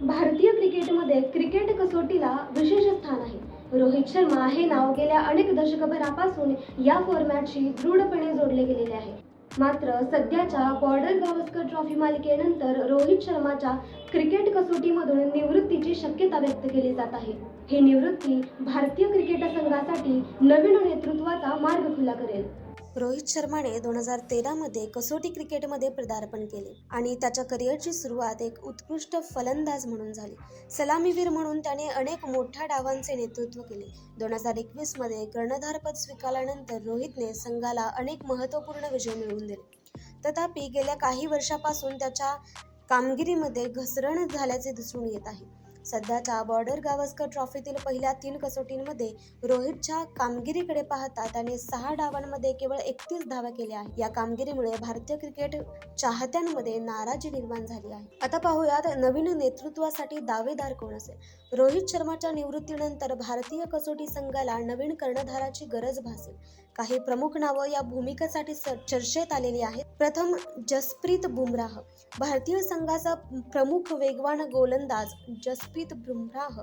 भारतीय क्रिकेटमध्ये क्रिकेट कसोटीला विशेष स्थान आहे. रोहित शर्मा हे नाव गेल्या अनेक दशकभरापासून या फॉर्मॅटशी दृढपणे जोडले गेलेले आहे. मात्र सध्याच्या बॉर्डर गावस्कर ट्रॉफी मालिकेनंतर रोहित शर्माच्या क्रिकेट कसोटीमधून निवृत्तीची शक्यता व्यक्त केली जात आहे. ही निवृत्ती भारतीय क्रिकेट संघासाठी नवीन नेतृत्वाचा मार्ग खुला करेल. रोहित शर्माने दोन हजार तेरामध्ये कसोटी क्रिकेटमध्ये पदार्पण केले आणि त्याच्या करिअरची सुरुवात एक उत्कृष्ट फलंदाज म्हणून झाली. सलामीवीर म्हणून त्याने अनेक मोठ्या डावांचे नेतृत्व केले. दोन हजार एकवीसमध्ये कर्णधारपद स्वीकारल्यानंतर रोहितने संघाला अनेक महत्त्वपूर्ण विजय मिळवून दिले. तथापि गेल्या काही वर्षापासून त्याच्या कामगिरीमध्ये घसरण झाल्याचे दिसून येत आहे. सध्याच्या बॉर्डर गावस्कर ट्रॉफीतील पहिल्या तीन कसोटींमध्ये रोहितच्या कामगिरीकडे पाहता त्याने सहा डावांमध्ये केवळ एकतीस धावा केल्या आहेत. या कामगिरीमुळे भारतीय क्रिकेट चाहत्यांमध्ये नाराजी निर्माण झाली आहे. आता पाहूयात नवीन नेतृत्वासाठी दावेदार कोण असेल? रोहित शर्माच्या निवृत्तीनंतर भारतीय कसोटी संघाला नवीन कर्णधाराची गरज भासेल. काही प्रमुख नावं या भूमिकेसाठी चर्चेत आलेली आहेत. प्रथम जसप्रीत बुमराह. भारतीय संघाचा प्रमुख वेगवान गोलंदाज जसप्रीत बुमराह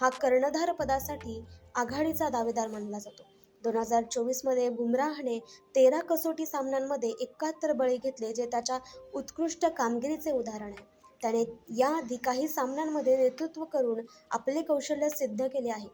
हा कर्णधार पदासाठी आघाडीचा दावेदार मानला जातो. दोन हजार चोवीसमध्ये बुमराहने तेरा कसोटी सामन्यांमध्ये एकाहत्तर बळी घेतले जे त्याच्या उत्कृष्ट कामगिरीचे उदाहरण आहे. त्याने याआधी काही सामन्यांमध्ये नेतृत्व करून आपले कौशल्य सिद्ध केले आहे.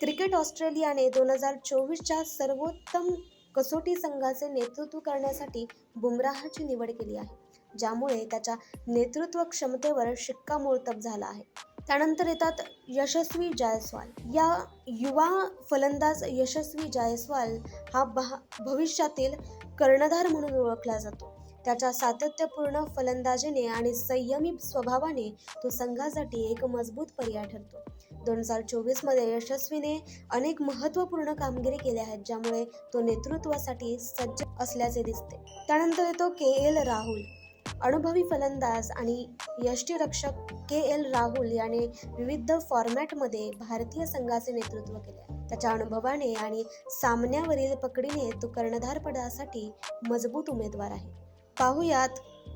क्रिकेट ऑस्ट्रेलियाने दोन हजार चोवीसच्या सर्वोत्तम कसोटी संघाचे नेतृत्व करण्यासाठी बुमराहची निवड केली आहे ज्यामुळे त्याच्या नेतृत्व क्षमतेवर शिक्कामोर्तब झाला आहे. त्यानंतर येतात यशस्वी जायस्वाल. या युवा फलंदाज यशस्वी जायस्वाल हा भविष्यातील कर्णधार म्हणून ओळखला जातो. त्याच्या सातत्यपूर्ण फलंदाजीने आणि संयमी स्वभावाने तो संघासाठी एक मजबूत पर्याय ठरतो. दोन हजार चोवीसमध्ये यशस्वीने अनेक महत्त्वपूर्ण कामगिरी केल्या आहेत ज्यामुळे तो नेतृत्वासाठी सज्ज असल्याचे दिसते. त्यानंतर येतो के एल राहुल. अनुभवी फलंदाज आणि यष्टीरक्षक के एल राहुल याने विविध फॉर्मॅटमध्ये भारतीय संघाचे नेतृत्व केले. त्याच्या अनुभवाने आणि सामन्यावरील पकडीने तो कर्णधारपदासाठी मजबूत उमेदवार आहे. पाहुयात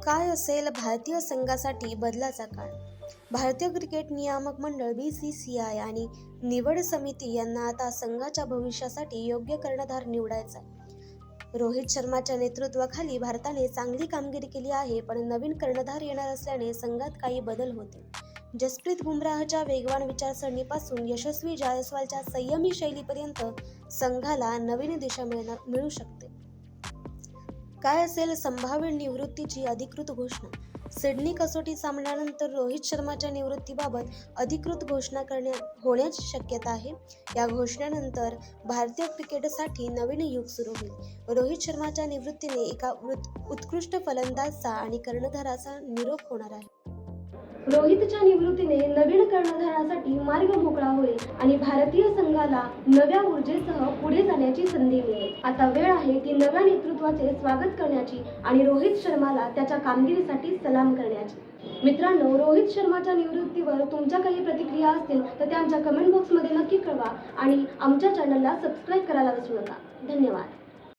काय असेल भारतीय संघासाठी बदलाचा काळ. भारतीय क्रिकेट नियामक मंडळ बी सी सी आय आणि निवड समिती यांना आता संघाच्या भविष्यासाठी योग्य कर्णधार निवडायचा आहे. रोहित शर्माच्या नेतृत्वाखाली भारताने चांगली कामगिरी केली आहे पण नवीन कर्णधार येणार असल्याने संघात काही बदल होतील. जसप्रीत बुमराहच्या वेगवान विचारसरणीपासून यशस्वी जायस्वालच्या संयमी शैलीपर्यंत संघाला नवीन दिशा मिळणार मिळू शकते. काय असेल? संभाव्य निवृत्तीची अधिकृत घोषणा. सिडनी कसोटी सामन्यानंतर रोहित शर्माच्या निवृत्तीबाबत अधिकृत घोषणा करण्या होण्याची शक्यता आहे. या घोषणेनंतर भारतीय क्रिकेटसाठी नवीन युग सुरू होईल. रोहित शर्माच्या निवृत्तीने एका उत्कृष्ट फलंदाजचा आणि कर्णधाराचा निरोप होणार आहे. रोहितच्या निवृत्तीने नवीन कर्णधारासाठी मार्ग मोकळा होईल आणि भारतीय संघाला नव्या ऊर्जेसह पुढे जाण्याची संधी मिळेल. आता वेळ आहे ती नव्या नेतृत्वाचे स्वागत करण्याची आणि रोहित शर्माला त्याच्या कामगिरीसाठी सलाम करण्याची. मित्रांनो रोहित शर्माच्या निवृत्तीवर तुमच्या काही प्रतिक्रिया असतील तर त्या आमच्या कमेंट बॉक्समध्ये नक्की कळवा आणि आमच्या चॅनलला सबस्क्राईब करायला विसरू नका. धन्यवाद.